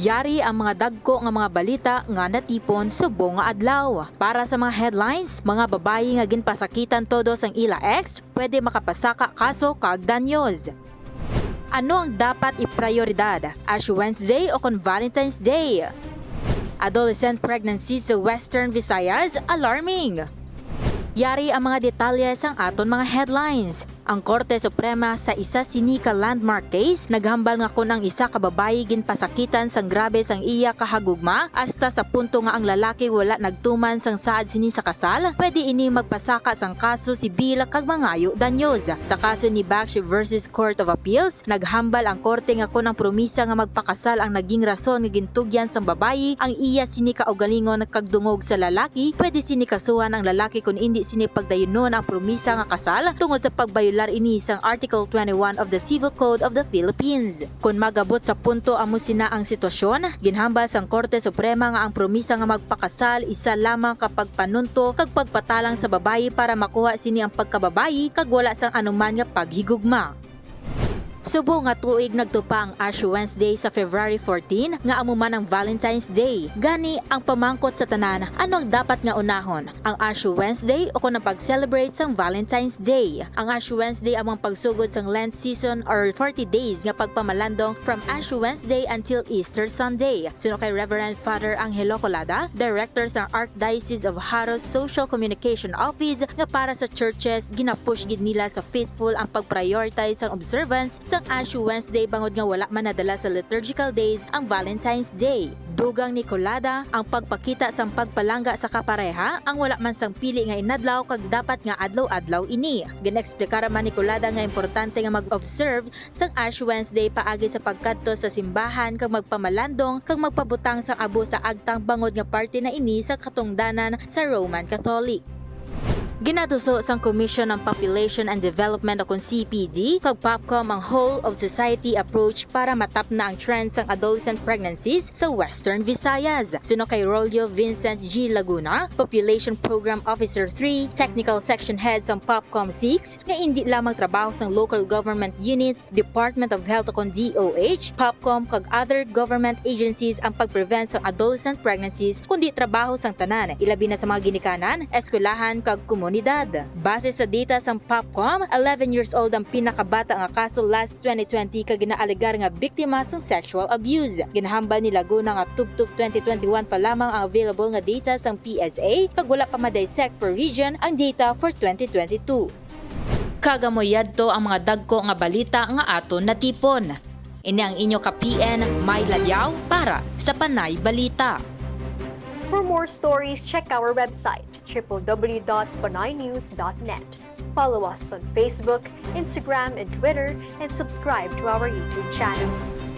Yari ang mga dagko nga mga balita nga natipon subong nga adlaw. Para sa mga headlines, mga babayi nga ginpasakitan todo sang ila ex, pwede makapasaka kaso kag danyos. Ano ang dapat iprioridad? Ash Wednesday o kon Valentine's Day? Adolescent pregnancy sa Western Visayas alarming. Yari ang mga detalye sang aton mga headlines. Ang Korte Suprema sa isa sinika landmark case naghambal nga kun ang isa ka babayi ginpasakitan sang grabe sang iya kahagugma hasta sa punto nga ang lalaki wala nagtuman sang saad sini sa kasal, pwede ini magpasaka sang kaso si Bila kag mangayo danyos. Sa kaso ni Bakshi versus Court of Appeals, naghambal ang korte nga kun ang promisa nga magpakasal ang naging rason nga gintugyan sang babayi, ang iya sini kaugalingon kagdungog sa lalaki, pwede sini kasuhan ang lalaki kung hindi sini pagdayunon ang promisa nga kasal tungod sa pagbayular ini sang Article 21 of the Civil Code of the Philippines. Kung magabot sa punto amo sina ang sitwasyon, ginhambal sang Korte Suprema nga ang promisa nga magpakasal isa lamang kapag panunto kag pagpatalang sa babayi para makuha sini ang pagkababayi kag wala sang anuman nga paghigugma. Subo nga tuig nagtupa ang Ash Wednesday sa February 14 nga amo man ang Valentine's Day. Gani ang pamangkot sa tanan, ano ang dapat nga unahon? Ang Ash Wednesday o kung pag-celebrate sang Valentine's Day? Ang Ash Wednesday among pagsugod sang Lent season or 40 days nga pagpamalandong from Ash Wednesday until Easter Sunday. Sino kay Reverend Father Angelo Colada, Director sa Archdiocese of Haros Social Communication Office nga para sa churches ginapush gid nila sa faithful ang pag-prioritize ang observance sang Ash Wednesday bangod nga wala man nadala sa liturgical days ang Valentine's Day. Dugang ni Colada ang pagpakita sang pagpalangga sa kapareha ang wala man sang pili nga inadlaw kag dapat nga adlaw-adlaw ini. Gineksplikara man ni Colada nga importante nga mag-observe sang Ash Wednesday paagi sa pagkadto sa simbahan kag magpamalandong kag magpabutang sang abo sa agtang bangod nga parte na ini sa katungdanan sa Roman Catholic. Ginatuso sang Commission on Population and Development o kung CPD kag POPCOM ang whole of society approach para matap na ang trend sang adolescent pregnancies sa Western Visayas. Suno kay Rolio Vincent G. Laguna, Population Program Officer 3, Technical Section Head sang POPCOM 6, nga hindi lamang trabaho sang local government units, Department of Health o DOH, POPCOM kag other government agencies ang pag-prevent sa adolescent pregnancies kundi trabaho sang tanan, ilabi na sa mga ginikanan, eskwelahan kag komunidad. Base sa data sang POPCOM, 11 years old ang pinakabata nga kaso last 2020 kag ginaalegar nga biktima sang sexual abuse. Ginahambal ni Laguna nga tubtub 2021 pa lamang ang available nga data sang PSA kag wala pa ma-dissect per region ang data for 2022. Kagamoyadto ang mga dagko nga balita nga aton natipon. Ini ang inyo ka PN May Ladyaw para sa Panay Balita. For more stories, check our website www.panaynews.net. Follow us on Facebook, Instagram, and Twitter, and subscribe to our YouTube channel.